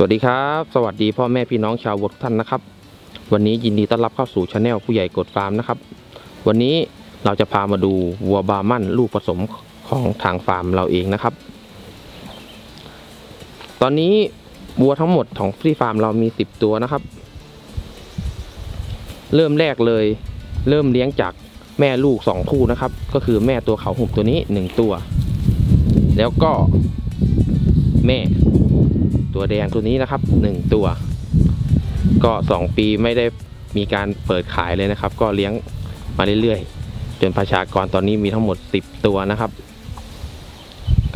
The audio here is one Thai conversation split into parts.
สวัสดีครับ สวัสดีพ่อแม่พี่น้องชาววดทุกท่านนะครับ วันนี้ยินดีต้อนรับเข้าสู่ช anel ผู้ใหญ่กดฟาร์มนะครับ วันนี้เราจะพามาดูวัวบาร์มันลูกผสมของทางฟาร์มเราเองนะครับ ตอนนี้วัวทั้งหมดของฟรีฟาร์มเรามี 10 ตัวนะครับ เริ่มแรกเลย เริ่มเลี้ยงจากแม่ลูก 2 คู่นะครับ ก็คือแม่ตัวเขาหุบตัวนี้ 1 ตัว แล้วก็แม่ ตัวแดงตัวนี้นะครับหนึ่งตัว ก็สองปีไม่ได้มีการเปิดขายเลยนะครับ ก็เลี้ยงมาเรื่อยๆ จนประชากรตอนนี้มีทั้งหมด 10 ตัวนะครับ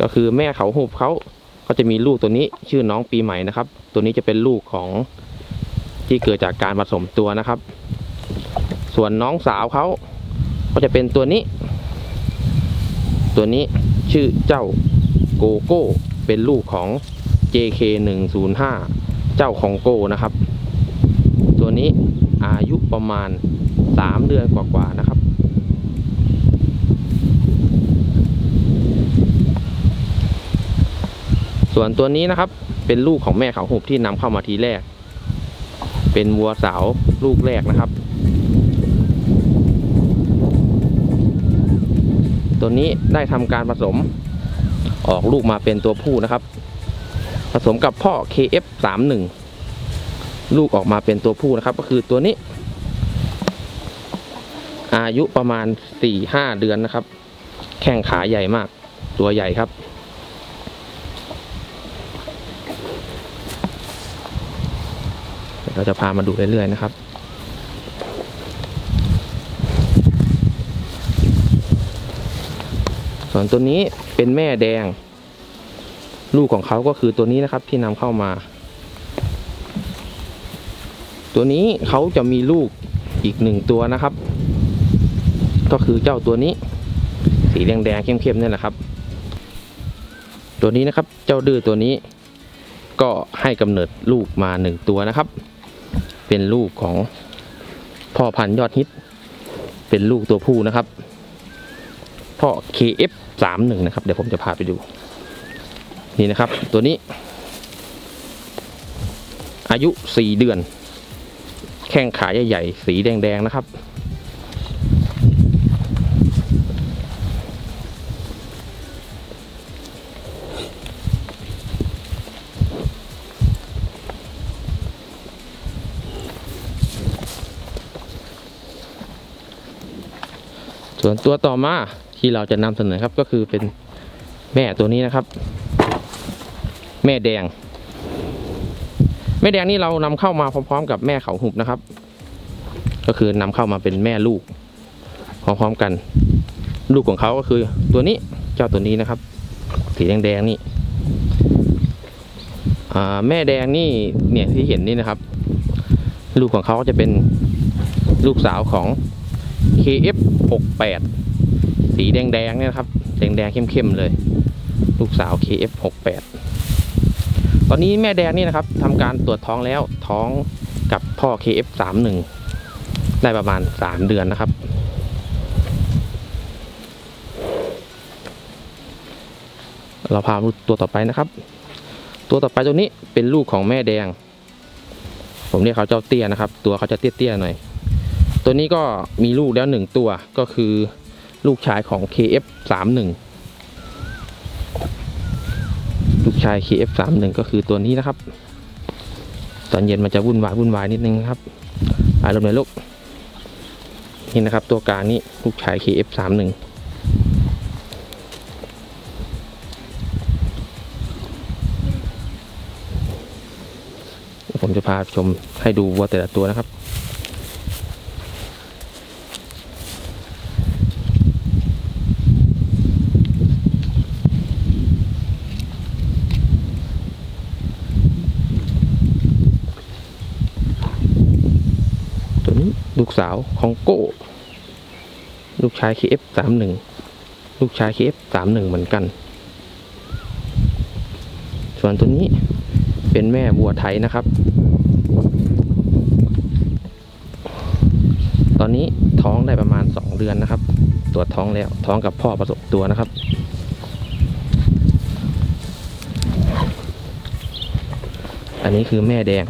ก็คือแม่เขาหุบเขาก็จะมีลูกตัวนี้ชื่อน้องปีใหม่นะครับ ตัวนี้จะเป็นลูกของที่เกิดจากการผสมตัวนะครับ ส่วนน้องสาวเขาก็จะเป็นตัวนี้ ตัวนี้ชื่อเจ้าโกโก้เป็นลูกของ JK 105 เจ้าคองโก้นะครับ ตัวนี้อายุประมาณ 3 เดือนกว่าๆนะครับ ส่วนตัวนี้นะครับเป็นลูกของแม่เขาหุบที่นำเข้ามาทีแรก เป็นวัวสาวลูกแรกนะครับ ตัวนี้ได้ทำการผสมออกลูกมาเป็นตัวผู้นะครับ ผสมกับพ่อ KF31 ลูกออกมาเป็นตัวผู้นะครับ ก็คือตัวนี้ อายุประมาณ 4-5 เดือนนะครับ แข้งขาใหญ่มาก ตัวใหญ่ครับ เราจะพามาดูเรื่อยๆนะครับส่วนตัวนี้เป็นแม่แดง ลูกของเขาก็คือตัวนี้นะครับที่นำเข้ามา ตัวนี้เขาจะมีลูกอีกหนึ่งตัวนะครับ ก็คือเจ้าตัวนี้ สีแดงๆเข้มๆนี่แหละครับ ตัวนี้นะครับเจ้าดื้อตัวนี้ ก็ให้กำเนิดลูกมาหนึ่งตัวนะครับ เป็นลูกของพ่อพันธุ์ยอดฮิต เป็นลูกตัวผู้นะครับพ่อ KF31 นะครับ เดี๋ยวผมจะพาไปดู นี่นะครับตัวนี้ อายุ 4 เดือน แข้งขาใหญ่ๆสีแดงๆนะครับ ส่วนตัวต่อมาที่เราจะนำเสนอครับก็คือเป็นแม่ตัวนี้นะครับ แม่แดง แม่แดงนี่เรานำเข้ามาพร้อมๆ กับแม่เขาหุบนะครับ ก็คือนำเข้ามาเป็นแม่ลูกพร้อมๆกัน ลูกของเขาก็คือตัวนี้เจ้าตัวนี้นะครับ สีแดงๆนี่อ่าแม่แดงนี่เนี่ยที่เห็นนี่นะครับ ลูกของเขาก็จะเป็นลูกสาวของ KF68 สีแดงๆเนี่ยครับ แดงๆเข้มๆเลย ลูกสาว KF68 อนนี้แม่แดงนี่นะครับทำการตรวจท้องแล้วท้องกับพ่อ KF31 ได้ประมาณ 3 เดือนนะครับ เราพาตัวต่อไปนะครับ ตัวต่อไปตัวนี้เป็นลูกของแม่แดง ผมเรียกเขาเจ้าเตี้ยนะครับ ตัวเขาจะเตี้ยๆหน่อยตัวนี้ก็มีลูกแล้วหนึ่งตัวก็คือลูกชายของ KF31 ลูก ชาย KF31 ก็คือตัวนี้นะครับ ตอนเย็นมันจะวุ่นวายวุ่นวายนิดนึงครับอารมณ์เลยลูกนี่นะครับตัวกลางนี่ลูกชาย KF31 ผมจะพาชมให้ดูวัวแต่ละตัวนะครับ ตัวนี้ ลูกสาวของโก้ ลูกชาย KF31 ลูกชาย KF31 เหมือนกัน ส่วนตัวนี้เป็นแม่วัวไทยนะครับ ตอนนี้ท้องได้ประมาณ 2 เดือนนะครับ ตรวจท้องแล้วท้องกับพ่อผสมตัวนะครับอันนี้คือแม่แดง